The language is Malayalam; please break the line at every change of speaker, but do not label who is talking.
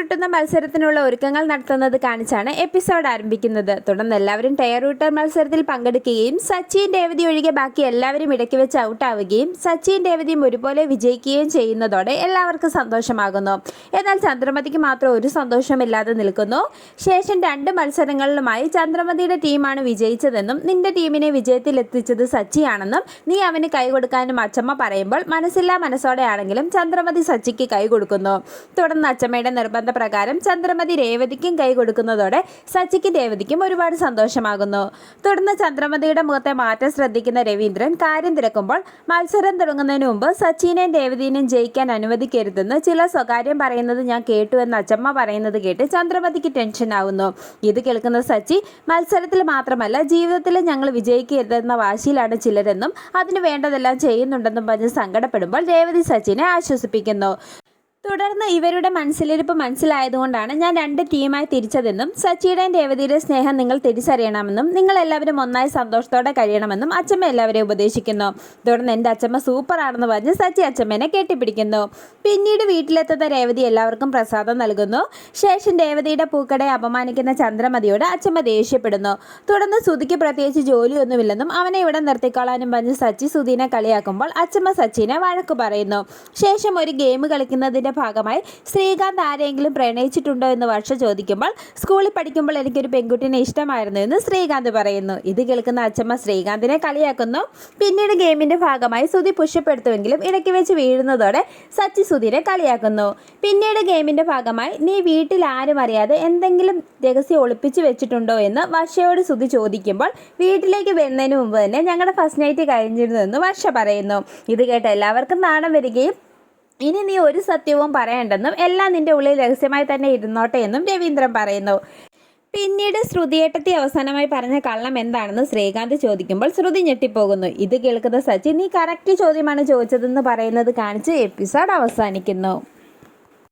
ഉരുട്ടുന്ന മത്സരത്തിനുള്ള ഒരുക്കങ്ങൾ നടത്തുന്നത് കാണിച്ചാണ് എപ്പിസോഡ് ആരംഭിക്കുന്നത്. തുടർന്ന് എല്ലാവരും ടയർ ഉരുട്ടൽ മത്സരത്തിൽ പങ്കെടുക്കുകയും സച്ചിൻ രേവതി ഒഴികെ ബാക്കി എല്ലാവരും ഇടയ്ക്ക് വെച്ച് ഔട്ടാവുകയും സച്ചിൻ രേവതിയും ഒരുപോലെ വിജയിക്കുകയും ചെയ്യുന്നതോടെ എല്ലാവർക്കും സന്തോഷമാകുന്നു. എന്നാൽ ചന്ദ്രമതിക്ക് മാത്രം ഒരു സന്തോഷമില്ലാതെ നിൽക്കുന്നു. ശേഷം രണ്ട് മത്സരങ്ങളിലുമായി ചന്ദ്രമതിയുടെ ടീമാണ് വിജയിച്ചതെന്നും നിന്റെ ടീമിനെ വിജയത്തിൽ എത്തിച്ചത് സച്ചിയാണെന്നും നീ അവന് കൈ കൊടുക്കാനും അച്ചമ്മ പറയുമ്പോൾ മനസ്സില്ലാ മനസ്സോടെയാണെങ്കിലും ചന്ദ്രമതി സച്ചിക്ക് കൈ കൊടുക്കുന്നു. തുടർന്ന് അച്ചമ്മയുടെ നിർബന്ധപ്രകാരം ചന്ദ്രമതി രേവതിക്കും കൈ കൊടുക്കുന്നതോടെ സച്ചിക്ക് രേവതിക്കും ഒരുപാട് സന്തോഷമാകുന്നു. തുടർന്ന് ചന്ദ്രമതിയുടെ മുഖത്തെ മാറ്റം ശ്രദ്ധിക്കുന്ന രവീന്ദ്രൻ കാര്യം തിരക്കുമ്പോൾ മത്സരം തുടങ്ങുന്നതിന് മുമ്പ് സച്ചിനെയും രേവതിനെയും ജയിക്കാൻ അനുവദിക്കരുതെന്ന് ചില സ്വകാര്യം പറയുന്നത് ഞാൻ കേട്ടു എന്ന് അച്ചമ്മ പറയുന്നത് കേട്ട് ചന്ദ്രമതിക്ക് ടെൻഷൻ ആവുന്നു. ഇത് കേൾക്കുന്ന സച്ചി മത്സരത്തിൽ മാത്രമല്ല ജീവിതത്തിൽ ഞങ്ങൾ വിജയിക്കരുതെന്ന വാശിയിലാണ് ചിലരെന്നും അതിന് വേണ്ടതെല്ലാം ചെയ്യുന്നുണ്ടെന്നും പറഞ്ഞ് സങ്കടപ്പെടുമ്പോൾ രേവതി സച്ചിനെ ആശ്വസിപ്പിക്കുന്നു. തുടർന്ന് ഇവരുടെ മനസ്സിലിരിപ്പ് മനസ്സിലായതുകൊണ്ടാണ് ഞാൻ രണ്ട് ടീമായി തിരിച്ചതെന്നും സച്ചിയുടെയും രേവതിയുടെ സ്നേഹം നിങ്ങൾ തിരിച്ചറിയണമെന്നും നിങ്ങൾ എല്ലാവരും ഒന്നായി സന്തോഷത്തോടെ കഴിയണമെന്നും അച്ഛമ്മ എല്ലാവരെയും ഉപദേശിക്കുന്നു. തുടർന്ന് എന്റെ അച്ഛമ്മ സൂപ്പറാണെന്ന് പറഞ്ഞ് സച്ചി അച്ഛമ്മേനെ കെട്ടിപ്പിടിക്കുന്നു. പിന്നീട് വീട്ടിലെത്തുന്ന രേവതി എല്ലാവർക്കും പ്രസാദം നൽകുന്നു. ശേഷം രേവതിയുടെ പൂക്കടയെ അപമാനിക്കുന്ന ചന്ദ്രമതിയോട് അച്ഛമ്മ ദേഷ്യപ്പെടുന്നു. തുടർന്ന് സുധിക്ക് പ്രത്യേകിച്ച് ജോലിയൊന്നുമില്ലെന്നും അവനെ ഇവിടെ നിർത്തിക്കോളാനും പറഞ്ഞ് സച്ചി സുധീനെ കളിയാക്കുമ്പോൾ അച്ഛമ്മ സച്ചിനെ വഴക്ക് പറയുന്നു. ശേഷം ഒരു ഗെയിം കളിക്കുന്നതിന്റെ ഭാഗമായി ശ്രീകാന്ത് ആരെങ്കിലും പ്രണയിച്ചിട്ടുണ്ടോ എന്ന് വർഷ ചോദിക്കുമ്പോൾ സ്കൂളിൽ പഠിക്കുമ്പോൾ എനിക്കൊരു പെൺകുട്ടിനെ ഇഷ്ടമായിരുന്നു എന്ന് ശ്രീകാന്ത് പറയുന്നു. ഇത് കേൾക്കുന്ന അച്ഛമ്മ ശ്രീകാന്തിനെ കളിയാക്കുന്നു. പിന്നീട് ഗെയിമിന്റെ ഭാഗമായി സുധി പുഷപ്പെടുത്തുമെങ്കിലും ഇടയ്ക്ക് വെച്ച് വീഴുന്നതോടെ സച്ചി സുധീനെ കളിയാക്കുന്നു. പിന്നീട് ഗെയിമിന്റെ ഭാഗമായി നീ വീട്ടിൽ ആരും അറിയാതെ എന്തെങ്കിലും രഹസ്യം ഒളിപ്പിച്ചു വെച്ചിട്ടുണ്ടോ? എന്ന് വർഷയോട് സുധി ചോദിക്കുമ്പോൾ വീട്ടിലേക്ക് വരുന്നതിന് മുമ്പ് തന്നെ ഞങ്ങളുടെ ഫസ്റ്റ് നൈറ്റ് കഴിഞ്ഞിരുന്നു എന്ന് വർഷ പറയുന്നു. ഇത് കേട്ട് എല്ലാവർക്കും നാണം വരികയും ഇനി നീ ഒരു സത്യവും പറയണ്ടെന്നും എല്ലാം നിന്റെ ഉള്ളിൽ രഹസ്യമായി തന്നെ ഇരുന്നോട്ടെ എന്നും രവീന്ദ്രൻ പറയുന്നു. പിന്നീട് ശ്രുതിയേട്ടത്തി അവസാനമായി പറഞ്ഞ കള്ളം എന്താണെന്ന് ശ്രീകാന്ത് ചോദിക്കുമ്പോൾ ശ്രുതി ഞെട്ടിപ്പോകുന്നു. ഇത് കേൾക്കുന്ന സച്ചിൻ നീ കറക്റ്റ് ചോദ്യമാണ് ചോദിച്ചതെന്ന് പറയുന്നത് കാണിച്ച് എപ്പിസോഡ് അവസാനിക്കുന്നു.